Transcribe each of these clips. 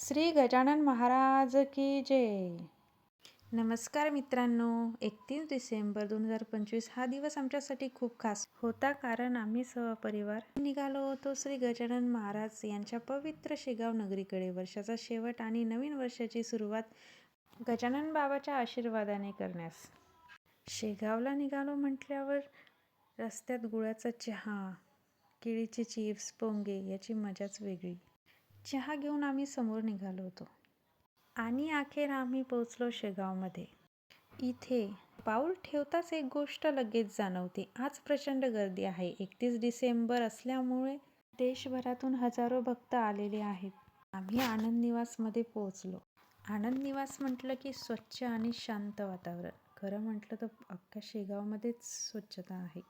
श्री गजानन महाराज की जय. नमस्कार मित्रांनो एकतीस डिसेंबर दोन हजार पंचवीस हा दिवस आमच्यासाठी खूप खास होता कारण आम्ही सहपरिवार निघालो होतो श्री गजानन महाराज यांच्या पवित्र शेगाव नगरीकडे. वर्षाचा शेवट आणि नवीन वर्षाची सुरुवात गजानन बाबाच्या आशीर्वादाने करण्यास. शेगावला निघालो म्हटल्यावर रस्त्यात गुळाचा चहा केळीचे चिप्स पोंगे याची मजाच वेगळी. चहा घेऊन आम्ही समोर निघालो होतो. आणि अखेर आम्ही पोचलो शेगावमध्ये. इथे पाऊल ठेवताच एक गोष्ट लगेच जाणवते. आज प्रचंड गर्दी आहे. एकतीस डिसेंबर असल्यामुळे देशभरातून हजारो भक्त आलेले आहेत. आम्ही आनंद निवासमध्ये पोहोचलो. आनंद निवास म्हटलं की स्वच्छ आणि शांत वातावरण. खरं म्हटलं तर अख्ख्या शेगावमध्येच स्वच्छता आहे.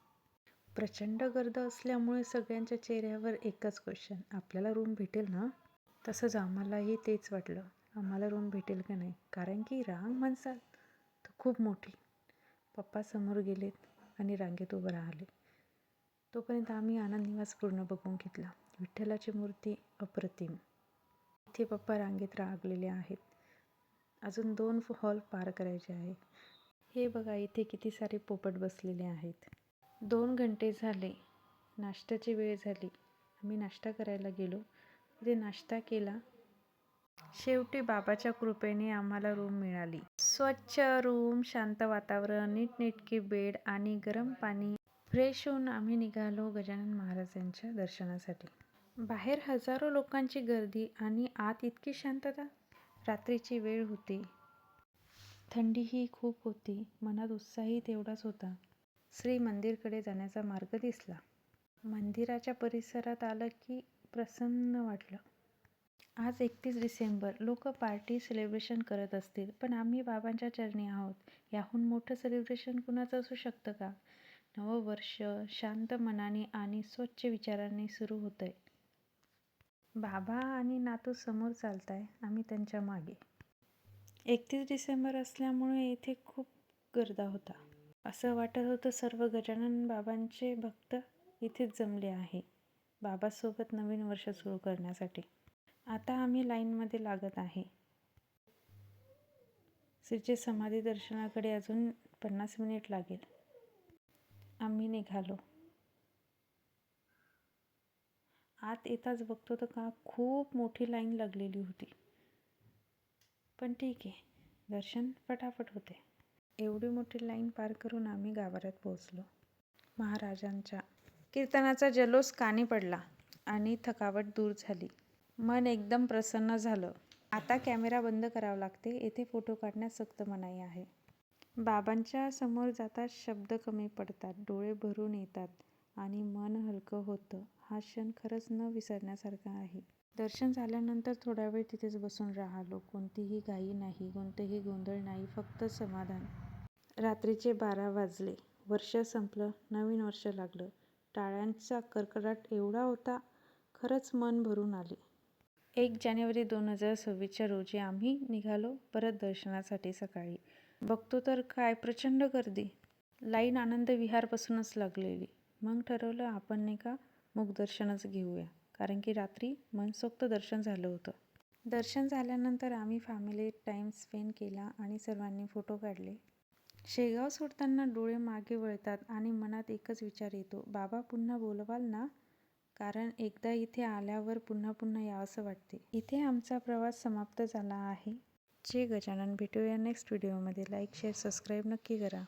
प्रचंड गर्द असल्यामुळे सगळ्यांच्या चेहऱ्यावर एकच क्वेश्चन आपल्याला रूम भेटेल ना? तसंच आम्हालाही तेच वाटलं. आम्हाला रूम भेटेल का नाही? कारण की रांग म्हणसाल तर खूप मोठी. पप्पा समोर गेलेत आणि रांगेत उभं राहिले. तोपर्यंत आम्ही आनंद निवास पूर्ण बघून घेतला. विठ्ठलाची मूर्ती अप्रतिम. इथे पप्पा रांगेत रागलेले आहेत. अजून दोन हॉल पार करायचे आहे हे बघा इथे किती सारे पोपट बसलेले आहेत. दोन घंटे झाले. नाश्त्याची वेळ झाली. आम्ही नाश्ता करायला गेलो. तिथे नाश्ता केला. शेवटी बाबाच्या कृपेने आम्हाला रूम मिळाली. स्वच्छ रूम शांत वातावरण नीटनेटकी बेड आणि गरम पाणी. फ्रेश होऊन आम्ही निघालो गजानन महाराजांच्या दर्शनासाठी. बाहेर हजारो लोकांची गर्दी आणि आत इतकी शांतता. रात्रीची वेळ होती. थंडीही खूप होती. मनात उत्साही तेवढाच होता. श्री मंदिरकडे जाण्याचा मार्ग दिसला. मंदिराच्या परिसरात आलं की प्रसन्न वाटलं. आज एकतीस डिसेंबर. लोक पार्टी सेलिब्रेशन करत असतील पण आम्ही बाबांच्या चरणी आहोत. याहून मोठं सेलिब्रेशन कुणाचं असू शकतं का? नवं वर्ष शांत मनाने आणि स्वच्छ विचारांनी सुरू होतंय. बाबा आणि नातू समोर चालताय आम्ही त्यांच्या मागे. एकतीस डिसेंबर असल्यामुळे इथे खूप गर्दा होता. असं वाटत होतं सर्व गजानन बाबांचे भक्त इथेच जमले आहे बाबासोबत नवीन वर्ष सुरू करण्यासाठी. आता आम्ही लाईनमध्ये लागत आहे. श्रीचे समाधी दर्शनाकडे अजून पन्नास मिनिट लागेल. आम्ही निघालो. आत येताच बघतो तर का खूप मोठी लाईन लागलेली होती. पण ठीक आहे दर्शन फटाफट होते. एवढी मोठी लाईन पार करून आम्ही गाभाऱ्यात पोहोचलो. महाराजांच्या कीर्तनाचा जल्लोष कानी पडला आणि थकावट दूर झाली. मन एकदम प्रसन्न झालं. आता कॅमेरा बंद करावा लागते. येथे फोटो काढण्यास सक्त मनाई आहे. बाबांच्या समोर जातात शब्द कमी पडतात. डोळे भरून येतात आणि मन हलकं होतं. हा क्षण खरंच न विसरण्यासारखा आहे. दर्शन झाल्यानंतर थोडा वेळ तिथेच बसून राहिलो. कोणतीही घाई नाही कोणतंही गोंधळ नाही फक्त समाधान. रात्रीचे बारा वाजले. वर्ष संपलं. नवीन वर्ष लागलं. टाळ्यांचा कडकडाट एवढा होता खरंच मन भरून आले. एक जानेवारी दोन हजार सव्वीसच्या रोजी आम्ही निघालो परत दर्शनासाठी सकाळी. बघतो तर काय प्रचंड गर्दी. लाईन आनंद विहारपासूनच लागलेली. मग ठरवलं आपण नाही का मुखदर्शनच घेऊया. कारण की रात्री मनसोक्त दर्शन झालं होतं. दर्शन झाल्यानंतर आम्ही फॅमिली टाईम स्पेंड केला आणि सर्वांनी फोटो काढले. शेगाव सोडताना डोळे मागे वळतात आणि मनात एकच विचार येतो बाबा पुन्हा बोलवाल ना? कारण एकदा इथे आल्यावर पुन्हा पुन्हा यावंसं वाटते. इथे आमचा प्रवास समाप्त झाला आहे. जे गजानन भेटूया नेक्स्ट व्हिडिओमध्ये लाईक शेअर सबस्क्राईब नक्की करा.